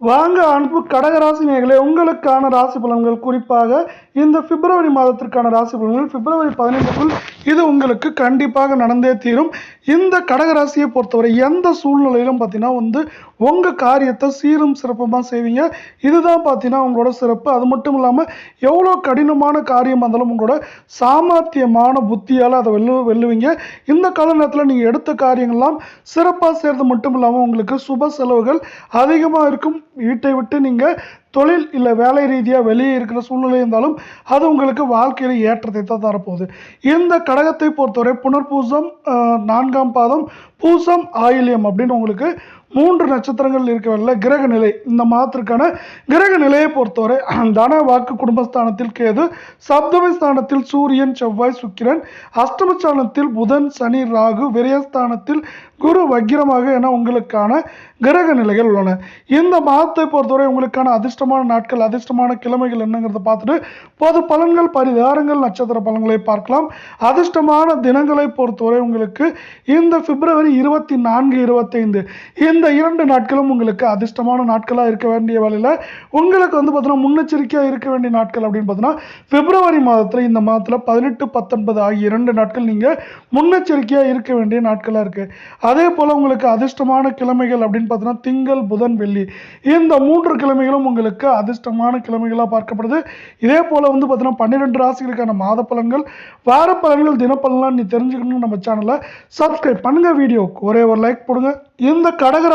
வாங்க அன்பு கடகராசி நேயர்களே உங்களுக்கான ராசி பலன்கள் குறிப்பாக இந்த பிப்ரவரி மாதத்திற்கான ராசி பலன்கள் பிப்ரவரி பதினைந்துக்குள் இது உங்களுக்கு கண்டிப்பாக நடந்தே தீரும். இந்த கடகராசியை பொறுத்தவரை எந்த சூழ்நிலையிலும் பார்த்தீங்கன்னா வந்து உங்கள் காரியத்தை சீரும் சிறப்புமாக செய்வீங்க. இதுதான் பார்த்தீங்கன்னா உங்களோட சிறப்பு. அது மட்டும் இல்லாமல் எவ்வளோ கடினமான காரியமாக இருந்தாலும் உங்களோட சாமர்த்தியமான புத்தியால் அதை வெல்லு வெல்லுவீங்க. இந்த கால நேரத்தில் நீங்கள் எடுத்த காரியங்கள்லாம் சிறப்பாக செய்கிறது மட்டும் இல்லாமல் உங்களுக்கு சுப செலவுகள் அதிகமாக இருக்கும். வீட்டை விட்டு நீங்கள் தொழில் இல்லை வேலை ரீதியாக வெளியே இருக்கிற சூழ்நிலை இருந்தாலும் அது உங்களுக்கு வாழ்க்கையில் ஏற்றத்தை தான் தரப்போகுது. இந்த கடகத்தை பொறுத்தவரை புனர்பூசம் நான்காம் பாதம் பூசம் ஆயில்யம் அப்படின்னு உங்களுக்கு மூன்று நட்சத்திரங்கள் இருக்கவில்லை கிரக நிலை. இந்த மாதத்திற்கான கிரக நிலையை பொறுத்தவரை தன வாக்கு குடும்பஸ்தானத்தில் கேது சப்தம ஸ்தானத்தில் சூரியன் செவ்வாய் சுக்கிரன் அஷ்டமஸ்தானத்தில் புதன் சனி ராகு விரயஸ்தானத்தில் குரு வக்கிரமாக என உங்களுக்கான கிரக நிலைகள் உள்ளன. இந்த மாதத்தை பொறுத்தவரை உங்களுக்கான அதிர்ஷ்டமான நாட்கள் அதிர்ஷ்டமான கிழமைகள் என்னங்கிறத பார்த்துட்டு பொது பலன்கள் பரிகாரங்கள் நட்சத்திர பலன்களை பார்க்கலாம். அதிர்ஷ்டமான தினங்களை பொறுத்தவரை உங்களுக்கு இந்த பிப்ரவரி இருபத்தி நான்கு இருபத்தைந்து இந்த இரண்டு நாட்களும் உங்களுக்கு அதிர்ஷ்டமான நாட்களாக இருக்க வேண்டிய வேலையில் உங்களுக்கு வந்து பார்த்தீங்கன்னா முன்னெச்சரிக்கையாக இருக்க வேண்டிய நாட்கள் அப்படின்னு பார்த்தீங்கன்னா பிப்ரவரி மாதத்தில் இந்த மாதத்தில் பதினெட்டு பத்தொன்பது ஆகிய இரண்டு நாட்கள் நீங்கள் முன்னெச்சரிக்கையாக இருக்க வேண்டிய நாட்களாக இருக்குது அதே போல் உங்களுக்கு அதிர்ஷ்டமான கிழமைகள் அப்படின்னு பார்த்தீங்கன்னா திங்கள் புதன் வெள்ளி. இந்த மூன்று கிழமைகளும் உங்களுக்கு அதிர்ஷ்டமான கிழமைகளாக பார்க்கப்படுது. இதே போல் வந்து பார்த்தீங்கன்னா பன்னிரெண்டு ராசிகளுக்கான மாத பலன்கள் வார பலன்கள் தினப்பலன்லாம் நீ தெரிஞ்சுக்கணும்னு நம்ம சேனலை சப்ஸ்கிரைப் பண்ணுங்கள் வீடியோவுக்கு ஒரே ஒரு லைக் போடுங்க. இந்த கடக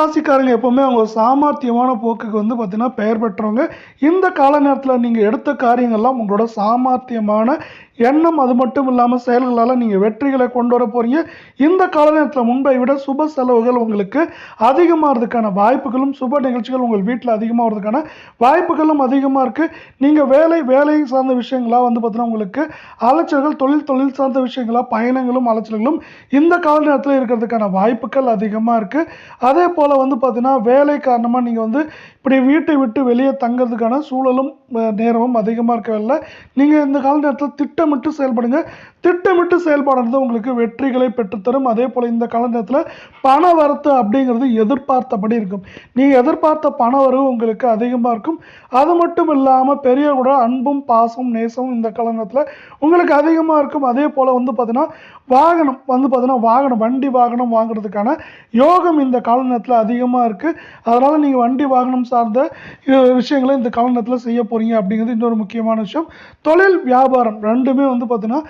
எப்போவுமே அவங்க சாமர்த்தியமான போக்குக்கு வந்து பார்த்திங்கன்னா பெயர் பெற்றவங்க. இந்த கால நேரத்தில் நீங்கள் எடுத்த காரியங்கள்லாம் உங்களோட சாமர்த்தியமான எண்ணம் அது மட்டும் இல்லாமல் செயல்களால் நீங்கள் வெற்றிகளை கொண்டு வர போகிறீங்க இந்த கால நேரத்தில் முன்பை விட சுப செலவுகள் உங்களுக்கு அதிகமாகிறதுக்கான வாய்ப்புகளும் சுப நிகழ்ச்சிகள் உங்கள் வீட்டில் அதிகமாகிறதுக்கான வாய்ப்புகளும் அதிகமாக இருக்குது நீங்கள் வேலை வேலை சார்ந்த விஷயங்களாக வந்து பார்த்தீங்கன்னா உங்களுக்கு அலைச்சல்கள் தொழில் தொழில் சார்ந்த விஷயங்களாக பயணங்களும் அலைச்சல்களும் இந்த கால நேரத்தில் இருக்கிறதுக்கான வாய்ப்புகள் அதிகமாக இருக்குது அதே போல் வந்து பார்த்தீங்கன்னா வேலை காரணமாக நீங்கள் வந்து இப்படி வீட்டை விட்டு வெளியே தங்கிறதுக்கான சூழலும் நேரமும் அதிகமாக இருக்கவில்லை நீங்கள் இந்த கால நேரத்தில் திட்டமிட்டு செயல்படுங்க. திட்டமிட்டு செயல்பாடுறது உங்களுக்கு வெற்றிகளை பெற்றுத்தரும். அதே போல் இந்த கால நேரத்தில் பண வரத்து அப்படிங்கிறது எதிர்பார்த்தபடி இருக்கும். நீங்கள் எதிர்பார்த்த பண வரவு உங்களுக்கு அதிகமாக இருக்கும். அது மட்டும் இல்லாமல் பெரியவரோட அன்பும் பாசம் நேசமும் இந்த கால நேரத்தில் உங்களுக்கு அதிகமாக இருக்கும். அதே போல் வந்து பார்த்தீங்கன்னா வாகனம் வந்து பார்த்தீங்கன்னா வாகனம் வண்டி வாகனம் வாங்குறதுக்கான யோகம் இந்த கால நேரத்தில் அதிகமாக இருக்குது அதனால் நீங்கள் வண்டி வாகனம் சார்ந்த விஷயங்களை இந்த கால நேரத்தில் செய்ய போகிறீங்க அப்படிங்கிறது இன்னொரு முக்கியமான விஷயம். தொழில் வியாபாரம் ரெண்டுமே வந்து பார்த்தீங்கன்னா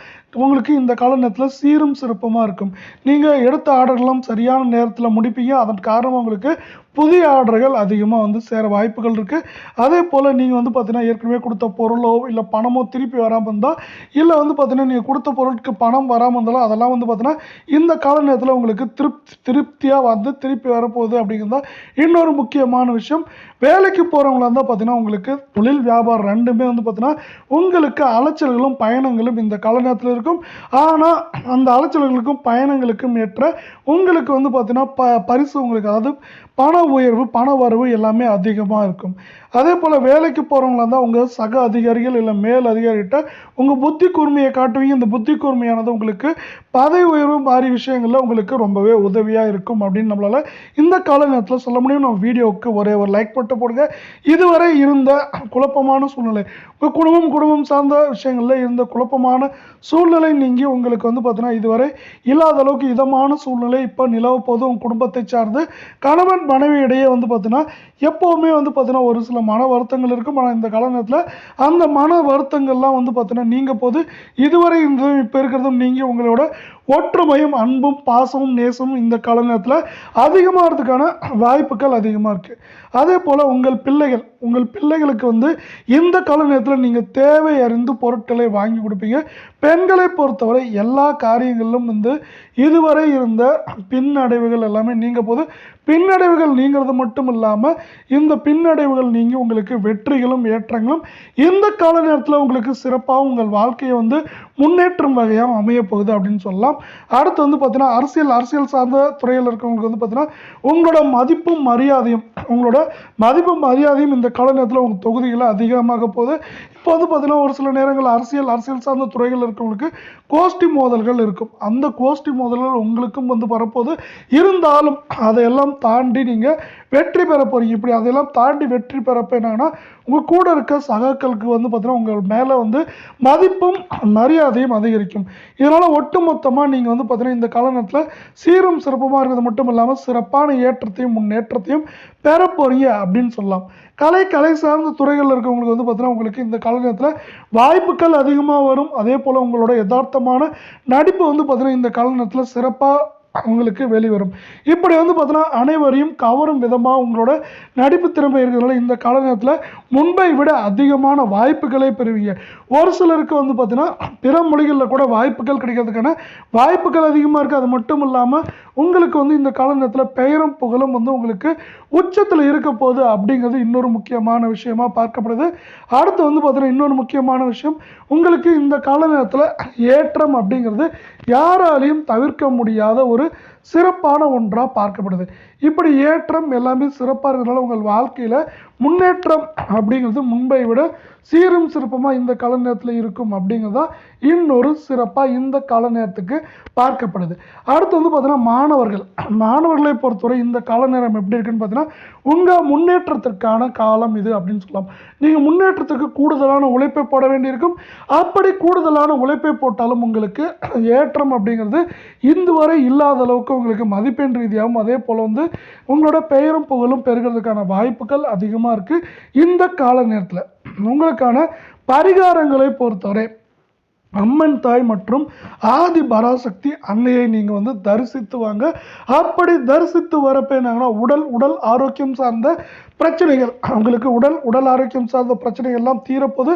உங்களுக்கு இந்த கால நேரத்தில் சீரும் சிறப்புமாக இருக்கும். நீங்கள் எடுத்த ஆர்டர்லாம் சரியான நேரத்தில் முடிப்பீங்க. அதன் காரணம் உங்களுக்கு புதிய ஆர்டர்கள் அதிகமாக வந்து சேர வாய்ப்புகள் இருக்குது அதே போல் நீங்கள் வந்து பார்த்தீங்கன்னா ஏற்கனவே கொடுத்த பொருளோ இல்லை பணமோ திருப்பி வராமல் இருந்தால் இல்லை வந்து பார்த்தீங்கன்னா நீங்கள் கொடுத்த பொருளுக்கு பணம் வராமல் இருந்தாலும் அதெல்லாம் வந்து பார்த்தீங்கன்னா இந்த கால நேரத்தில் உங்களுக்கு திருப்தி திருப்தியாக வந்து திருப்பி வரப்போகுது அப்படிங்கிறது தான் இன்னொரு முக்கியமான விஷயம். வேலைக்கு போகிறவங்களா இருந்தால் பார்த்தீங்கன்னா உங்களுக்கு தொழில் வியாபாரம் ரெண்டுமே வந்து பார்த்தீங்கன்னா உங்களுக்கு அலைச்சல்களும் பயணங்களும் இந்த கால நேரத்தில் இருக்கும். ஆனால் அந்த அலைச்சல்களுக்கும் பயணங்களுக்கும் ஏற்ற உங்களுக்கு வந்து பார்த்தீங்கன்னா ப பரிசு உங்களுக்கு அதாவது பண உயர்வு பண வரவு எல்லாமே அதிகமாக இருக்கும். அதே போல் வேலைக்கு போகிறவங்களா இருந்தால் உங்கள் சக அதிகாரிகள் இல்லை மேல் அதிகாரிகிட்ட உங்கள் புத்தி கூர்மையை காட்டுவீங்க. இந்த புத்தி கூர்மையானது உங்களுக்கு பதவி உயர்வு மாதிரி விஷயங்களில் உங்களுக்கு ரொம்பவே உதவியாக இருக்கும் அப்படின்னு நம்மளால் இந்த கால நேரத்தில் சொல்ல முடியும். நம்ம வீடியோவுக்கு ஒரே ஒரு லைக் போட்டு போடுங்க. இதுவரை இருந்த குழப்பமான சூழ்நிலை உங்கள் குடும்பம் குடும்பம் சார்ந்த விஷயங்களில் இருந்த குழப்பமான சூழ்நிலை நீங்கி உங்களுக்கு வந்து பார்த்தீங்கன்னா இதுவரை இல்லாத அளவுக்கு இதமான சூழ்நிலை இப்போ நிலவ போது உங்கள் குடும்பத்தை சார்ந்து கணவன் மனைவி இடையே வந்து பார்த்தீங்கன்னா எப்போவுமே வந்து பார்த்தீங்கன்னா ஒரு சில மன வருத்தங்கள் இருக்கும் ஆனால் இந்த கால நேரத்தில் அந்த மன வருத்தங்கள்லாம் வந்து பார்த்தீங்கன்னா நீங்கள் போது இதுவரை இருந்ததும் இப்போ இருக்கிறதும் நீங்கள் உங்களோட ஒற்றுமையும் அன்பும் பாசமும் நேசமும் இந்த கால நேரத்தில் அதிகமாகிறதுக்கான வாய்ப்புகள் அதிகமாக இருக்குது அதே போல் உங்கள் பிள்ளைகள் உங்கள் பிள்ளைகளுக்கு வந்து இந்த கால நேரத்தில் நீங்கள் தேவை அறிந்து பொருட்களை வாங்கி கொடுப்பீங்க. பெண்களை பொறுத்தவரை எல்லா காரியங்களிலும் வந்து இதுவரை இருந்த பின்னடைவுகள் எல்லாமே நீங்க போது. பின்னடைவுகள் நீங்கிறது மட்டும் இல்லாமல் இந்த பின்னடைவுகள் நீங்கி உங்களுக்கு வெற்றிகளும் ஏற்றங்களும் இந்த கால நேரத்தில் உங்களுக்கு சிறப்பாக உங்கள் வாழ்க்கையை வந்து முன்னேற்றும் வகையாக அமைய போகுது அப்படின்னு சொல்லலாம். அடுத்து வந்து பார்த்தீங்கன்னா அரசியல் அரசியல் சார்ந்த துறையில் இருக்கவங்களுக்கு வந்து பார்த்தீங்கன்னா உங்களோட மதிப்பும் மரியாதையும் உங்களோட மதிப்பும் மரியாதையும் இந்த கால நேரத்தில் உங்கள் தொகுதிகளில் அதிகமாக போகுது. இப்போ வந்து பார்த்தீங்கன்னா ஒரு சில நேரங்கள் அரசியல் அரசியல் சார்ந்த துறைகள் இருக்கவங்களுக்கு கோஷ்டி மோதல்கள் இருக்கும். அந்த கோஷ்டி மோதல்கள் உங்களுக்கும் வந்து வரப்போது இருந்தாலும் அதையெல்லாம் தாண்டி நீங்கள் வெற்றி பெற போகிறீங்க இப்படி அதையெல்லாம் தாண்டி வெற்றி பெறப்ப என்னன்னா உங்கள் கூட இருக்க சகாக்களுக்கு வந்து பார்த்தீங்கன்னா உங்கள் மேலே வந்து மதிப்பும் மரியாதையும் அதிகரிக்கும். இதனால் ஒட்டுமொத்தமாக நீங்கள் வந்து பார்த்தீங்கன்னா இந்த காலநேரத்தில் சீரும் சிறப்புமாக இருக்கிறது மட்டும் இல்லாமல் சிறப்பான ஏற்றத்தையும் முன்னேற்றத்தையும் பெற போறீங்க அப்படின்னு சொல்லலாம். கலை கலை சார்ந்த துறைகளில் இருக்கவங்களுக்கு வந்து பார்த்தீங்கன்னா உங்களுக்கு இந்த காலநேரத்தில் வாய்ப்புகள் அதிகமாக வரும். அதே போல் உங்களோட யதார்த்தமான நடிப்பு வந்து பார்த்தீங்கன்னா இந்த காலநேரத்தில் சிறப்பாக உங்களுக்கு வெளிவரும். இப்படி வந்து பார்த்தோன்னா அனைவரையும் கவரும் விதமாக உங்களோட நடிப்பு திறமை இருக்கிறதுனால இந்த காலநேரத்தில் முன்பை விட அதிகமான வாய்ப்புகளை பெறுவீங்க. ஒரு சிலருக்கு வந்து பார்த்தீங்கன்னா பிற மொழிகளில் கூட வாய்ப்புகள் கிடைக்கிறதுக்கான வாய்ப்புகள் அதிகமாக இருக்குது அது மட்டும் இல்லாமல் உங்களுக்கு வந்து இந்த காலநேரத்தில் பெயரும் புகழும் வந்து உங்களுக்கு உச்சத்தில் இருக்க போகுது அப்படிங்கிறது இன்னொரு முக்கியமான விஷயமாக பார்க்கப்படுது. அடுத்து வந்து பார்த்தீங்கன்னா இன்னொரு முக்கியமான விஷயம் உங்களுக்கு இந்த காலநேரத்தில் ஏற்றம் அப்படிங்கிறது யாராலையும் தவிர்க்க முடியாத ஒரு சிறப்பான ஒன்றாக பார்க்கப்படுது. இப்படி ஏற்றம் எல்லாமே சிறப்பாக இருக்கிறதுனால உங்கள் வாழ்க்கையில் முன்னேற்றம் அப்படிங்கிறது முன்பை விட சீரும் சிறப்புமாக இந்த கால நேரத்தில் இருக்கும் அப்படிங்கிறது தான் இன்னொரு சிறப்பாக இந்த கால நேரத்துக்கு பார்க்கப்படுது. அடுத்து வந்து பார்த்தீங்கன்னா மாணவர்கள். மாணவர்களை பொறுத்தவரை இந்த கால நேரம் எப்படி இருக்குன்னு பார்த்தீங்கன்னா உங்கள் முன்னேற்றத்திற்கான காலம் இது அப்படின்னு சொல்லலாம். நீங்கள் முன்னேற்றத்துக்கு கூடுதலான உழைப்பை போட வேண்டியிருக்கும். அப்படி கூடுதலான உழைப்பை போட்டாலும் உங்களுக்கு ஏற்றம் அப்படிங்கிறது இந்து வரை இல்லாத அளவுக்கு உங்களுக்கு மதிப்பெண் ரீதியாகவும் அதே போல் வந்து உங்களோட பெயரும் புகழும் பெறுகிறதுக்கான வாய்ப்புகள் அதிகமாக இருக்குது இந்த கால நேரத்தில் உங்களுக்கான பரிகாரங்களை பொறுத்தவரை அம்மன் தாய் மற்றும் ஆதி பராசக்தி அன்னையை நீங்கள் வந்து தரிசித்து வாங்க. அப்படி தரிசித்து வரப்ப என்னாங்கன்னா உடல் உடல் ஆரோக்கியம் சார்ந்த பிரச்சனைகள். அவங்களுக்கு உடல் உடல் ஆரோக்கியம் சார்ந்த பிரச்சனைகள் எல்லாம் தீரப்போது.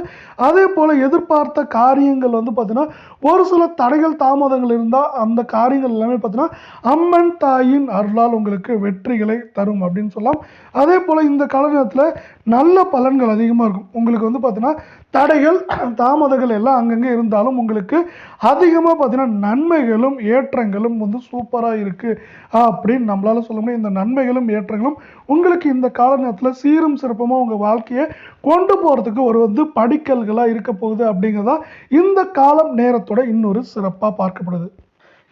அதே போல் எதிர்பார்த்த காரியங்கள் வந்து பார்த்தீங்கன்னா ஒரு சில தடைகள் தாமதங்கள் இருந்தால் அந்த காரியங்கள் எல்லாமே பார்த்தீங்கன்னா அம்மன் தாயின் அருளால் உங்களுக்கு வெற்றிகளை தரும் அப்படின்னு சொல்லலாம். அதே போல் இந்த காலகட்டத்தில் நல்ல பலன்கள் அதிகமாக இருக்கும். உங்களுக்கு வந்து பார்த்தீங்கன்னா தடைகள் தாமதங்கள் எல்லாம் அங்கங்கே இருந்தாலும் உங்களுக்கு அதிகமாக பார்த்தீங்கன்னா நன்மைகளும் ஏற்றங்களும் வந்து சூப்பராக இருக்குது அப்படின்னு நம்மளால் சொல்ல முடியும். இந்த நன்மைகளும் ஏற்றங்களும் உங்களுக்கு இந்த கால நேரத்தில் சீரும் சிறப்புமாக உங்கள் வாழ்க்கையை கொண்டு போகிறதுக்கு ஒரு வந்து படிக்கல்களாக இருக்க போகுது அப்படிங்கிறதா இந்த காலம் நேரத்தோட இன்னொரு சிறப்பாக பார்க்கப்படுது.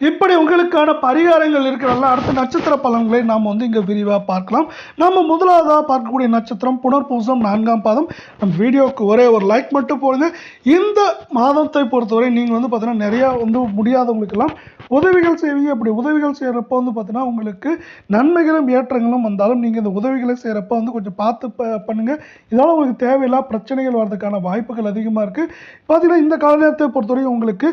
இப்படி உங்களுக்கான பரிகாரங்கள் இருக்கிறதெல்லாம் அடுத்த நட்சத்திர பலன்களை நாம் வந்து இங்கே விரிவாக பார்க்கலாம். நம்ம முதலாவதாக பார்க்கக்கூடிய நட்சத்திரம் புனர்பூசம் நான்காம் பாதம். நம்ம வீடியோவுக்கு ஒரே ஒரு லைக் மட்டும் போடுங்க. இந்த மாதத்தை பொறுத்தவரை நீங்கள் வந்து பார்த்தீங்கன்னா நிறையா வந்து முடியாதவங்களுக்கெல்லாம் உதவிகள் செய்வீங்க. அப்படி உதவிகள் செய்கிறப்ப வந்து பார்த்தீங்கன்னா உங்களுக்கு நன்மைகளும் ஏற்றங்களும் வந்தாலும் நீங்கள் இந்த உதவிகளை செய்கிறப்ப வந்து கொஞ்சம் பார்த்து ப பண்ணுங்கள் இதனால் உங்களுக்கு தேவையில்லா பிரச்சனைகள் வர்றதுக்கான வாய்ப்புகள் அதிகமாக இருக்குது பார்த்தீங்கன்னா இந்த காலநேரத்தை பொறுத்தவரை உங்களுக்கு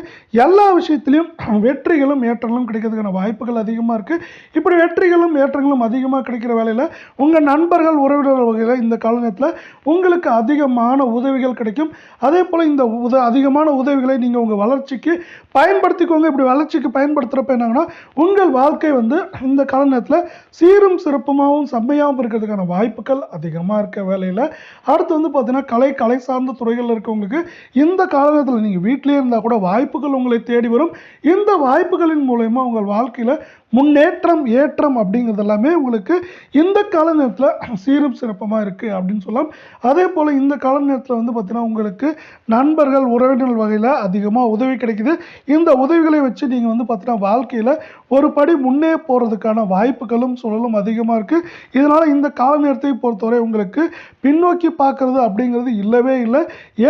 எல்லா விஷயத்திலையும் வெற்றிகளும் வெற்றிகளும் ஏற்றங்களும் கிடைக்கிறதுக்கான வாய்ப்புகள் அதிகமாக இருக்குது இப்படி வெற்றிகளும் ஏற்றங்களும் அதிகமாக கிடைக்கிற வேலையில் உங்கள் நண்பர்கள் உறவினர்கள் வகையில் இந்த காலகட்டத்தில் உங்களுக்கு அதிகமான உதவிகள் கிடைக்கும். அதே போல் இந்த உத அதிகமான உதவிகளை நீங்கள் உங்கள் வளர்ச்சிக்கு பயன்படுத்திக்கோங்க. இப்படி வளர்ச்சிக்கு பயன்படுத்துகிறப்ப என்னங்கன்னா உங்கள் வாழ்க்கை வந்து இந்த காலநேரத்தில் சீரும் சிறப்புமாகவும் செம்மையாகவும் இருக்கிறதுக்கான வாய்ப்புகள் அதிகமாக இருக்க வேலையில் அடுத்து வந்து பார்த்திங்கன்னா கலை கலை சார்ந்த துறைகளில் இருக்கவங்களுக்கு இந்த காலகட்டத்தில் நீங்கள் வீட்டிலே இருந்தால் கூட வாய்ப்புகள் உங்களை தேடி வரும். இந்த வாய்ப்புகள் வாய்ப்புகளின் மூலயமா உங்கள் வாழ்க்கையில் முன்னேற்றம் ஏற்றம் அப்படிங்கிறது எல்லாமே உங்களுக்கு இந்த கால நேரத்தில் சீரும் சிறப்பமாக இருக்குது அப்படின்னு சொல்லலாம். அதே போல் இந்த கால நேரத்தில் வந்து பார்த்திங்கன்னா உங்களுக்கு நண்பர்கள் உறவினர் வகையில் அதிகமாக உதவி கிடைக்குது. இந்த உதவிகளை வச்சு நீங்கள் வந்து பார்த்தீங்கன்னா வாழ்க்கையில் ஒரு படி முன்னே போகிறதுக்கான வாய்ப்புகளும் சூழலும் அதிகமாக இருக்குது இதனால் இந்த கால நேரத்தை பொறுத்தவரை உங்களுக்கு பின்னோக்கி பார்க்குறது அப்படிங்கிறது இல்லவே இல்லை.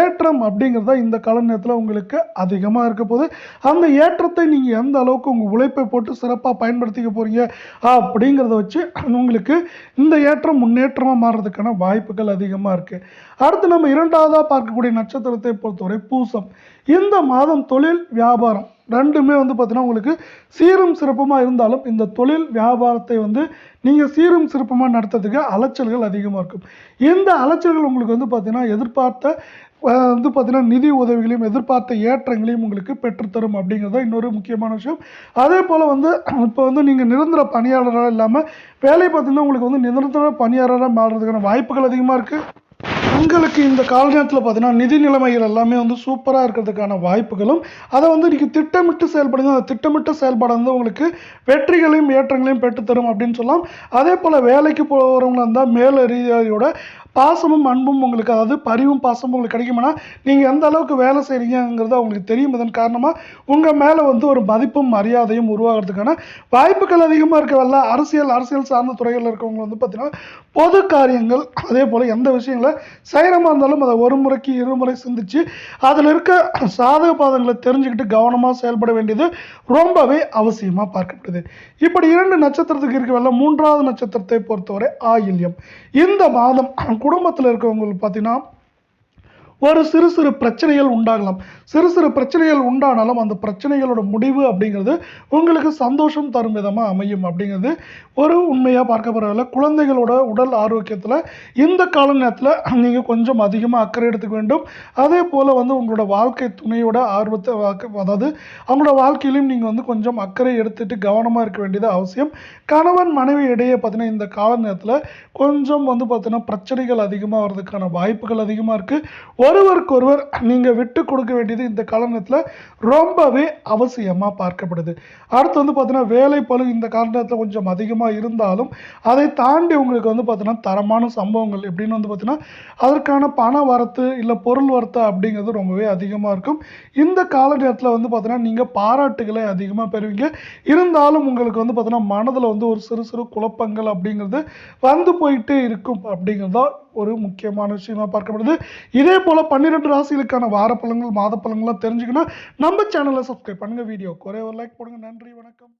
ஏற்றம் அப்படிங்கிறது தான் இந்த கால நேரத்தில் உங்களுக்கு அதிகமாக இருக்க போது அந்த ஏற்றத்தை நீங்கள் எந்த அளவுக்கு உங்கள் உழைப்பை போட்டு சிறப்பாக பயன்படுத்திக்க போகிறீங்க அப்படிங்கிறத வச்சு உங்களுக்கு இந்த ஏற்றம் முன்னேற்றமாக மாறுறதுக்கான வாய்ப்புகள் அதிகமாக இருக்குது அடுத்து நம்ம இரண்டாவதாக பார்க்கக்கூடிய நட்சத்திரத்தை பொறுத்தவரை பூசம். இந்த மாதம் தொழில் வியாபாரம் ரெண்டுமே வந்து பார்த்தீங்கன்னா உங்களுக்கு சீரும் சிறப்புமாக இருந்தாலும் இந்த தொழில் வியாபாரத்தை வந்து நீங்கள் சீரும் சிறப்புமாக நடத்துறதுக்கு அலைச்சல்கள் அதிகமாக இருக்கும். இந்த அலைச்சல்கள் உங்களுக்கு வந்து பார்த்தீங்கன்னா எதிர்பார்த்த வந்து பார்த்திங்கன்னா நிதி உதவிகளையும் எதிர்பார்த்த ஏற்றங்களையும் உங்களுக்கு பெற்றுத்தரும் அப்படிங்கிறது தான் இன்னொரு முக்கியமான விஷயம். அதே போல் வந்து இப்போ வந்து நீங்கள் நிரந்தர பணியாளராக இல்லாமல் வேலை பார்த்தீங்கன்னா உங்களுக்கு வந்து நிரந்தர பணியாளராக மாறுறதுக்கான வாய்ப்புகள் அதிகமாக இருக்குது உங்களுக்கு இந்த கால நேரத்தில் பார்த்தீங்கன்னா நிதி நிலைமைகள் எல்லாமே வந்து சூப்பராக இருக்கிறதுக்கான வாய்ப்புகளும் அதை வந்து நீங்கள் திட்டமிட்டு செயல்படுங்க. அந்த திட்டமிட்ட செயல்பாடு வந்து உங்களுக்கு வெற்றிகளையும் ஏற்றங்களையும் பெற்றுத்தரும் அப்படின்னு சொல்லலாம். அதே போல் வேலைக்கு போகிறவங்களா இருந்தால் மேலதிகாரியோட பாசமும் அன்பும் உங்களுக்கு அதாவது பரிவும் பாசமும் உங்களுக்கு கிடைக்குமானா நீங்கள் எந்த அளவுக்கு வேலை செய்கிறீங்கிறது அவங்களுக்கு தெரியும். இதன் காரணமாக உங்கள் மேலே வந்து ஒரு மதிப்பும் மரியாதையும் உருவாகிறதுக்கான வாய்ப்புகள் அதிகமாக இருக்கவல்ல. அரசியல் அரசியல் சார்ந்த துறைகளில் இருக்கவங்க வந்து பார்த்திங்கன்னா பொது காரியங்கள் அதே போல் எந்த விஷயங்களை செய்கிறமா இருந்தாலும் அதை ஒரு முறைக்கு இருமுறை சிந்திச்சு அதில் இருக்க சாதக பாதங்களை தெரிஞ்சுக்கிட்டு கவனமாக செயல்பட வேண்டியது ரொம்பவே அவசியமாக பார்க்கப்படுது. இப்படி இரண்டு நட்சத்திரத்துக்கு இருக்கவல்ல மூன்றாவது நட்சத்திரத்தை பொறுத்தவரை ஆயில்யம். இந்த மாதம் குடும்பத்தில் இருக்கவங்களுக்கு பார்த்தீங்கன்னா ஒரு சிறு சிறு பிரச்சனைகள் உண்டாகலாம். சிறு சிறு பிரச்சனைகள் உண்டானாலும் அந்த பிரச்சனைகளோட முடிவு அப்படிங்கிறது உங்களுக்கு சந்தோஷம் தரும் விதமாக அமையும் அப்படிங்கிறது ஒரு உண்மையாக பார்க்கப்படுறதில்ல குழந்தைகளோட உடல் ஆரோக்கியத்தில் இந்த கால நேரத்தில் நீங்கள் கொஞ்சம் அதிகமாக அக்கறை எடுத்துக்க வேண்டும். அதே போல் வந்து உங்களோட வாழ்க்கை துணையோட ஆர்வத்தை வாக்கு- அதாவது அவங்களோட வாழ்க்கையிலையும் நீங்கள் வந்து கொஞ்சம் அக்கறை எடுத்துட்டு கவனமாக இருக்க வேண்டியது அவசியம். கணவன் மனைவி இடையே பார்த்தீங்கன்னா இந்த கால நேரத்தில் கொஞ்சம் வந்து பார்த்தீங்கன்னா பிரச்சனைகள் அதிகமாக வர்றதுக்கான வாய்ப்புகள் அதிகமாக இருக்குது ஒருவருக்கொருவர் நீங்கள் விட்டு கொடுக்க வேண்டியது இந்த காலகட்டத்தில் ரொம்பவே அவசியமாக பார்க்கப்படுது. அடுத்து வந்து பார்த்தீங்கன்னா வேலை பழு இந்த காலகட்டத்தில் கொஞ்சம் அதிகமாக இருந்தாலும் அதை தாண்டி உங்களுக்கு வந்து பார்த்தீங்கன்னா தரமான சம்பவங்கள் எப்படின்னு வந்து பார்த்தீங்கன்னா அதற்கான பண வரத்து இல்லை பொருள் வரத்து அப்படிங்கிறது ரொம்பவே அதிகமாக இருக்கும். இந்த காலகட்டத்தில் வந்து பார்த்தீங்கன்னா நீங்கள் பாராட்டுகளை அதிகமாக பெறுவீங்க. இருந்தாலும் உங்களுக்கு வந்து பார்த்தீங்கன்னா மனதில் வந்து ஒரு சிறு சிறு குழப்பங்கள் அப்படிங்கிறது வந்து போயிட்டே இருக்கும் அப்படிங்கிறது தான் ஒரு முக்கியமான விஷயமா பார்க்கப்படுது. இதே போல் பன்னிரெண்டு ராசிகளுக்கான வார பழங்கள் மாத பழங்கள்லாம் தெரிஞ்சுக்கணும் நம்ம சேனலை சப்ஸ்கிரைப் பண்ணுங்கள் வீடியோ ஒரே ஒரு லைக் போடுங்க. நன்றி வணக்கம்.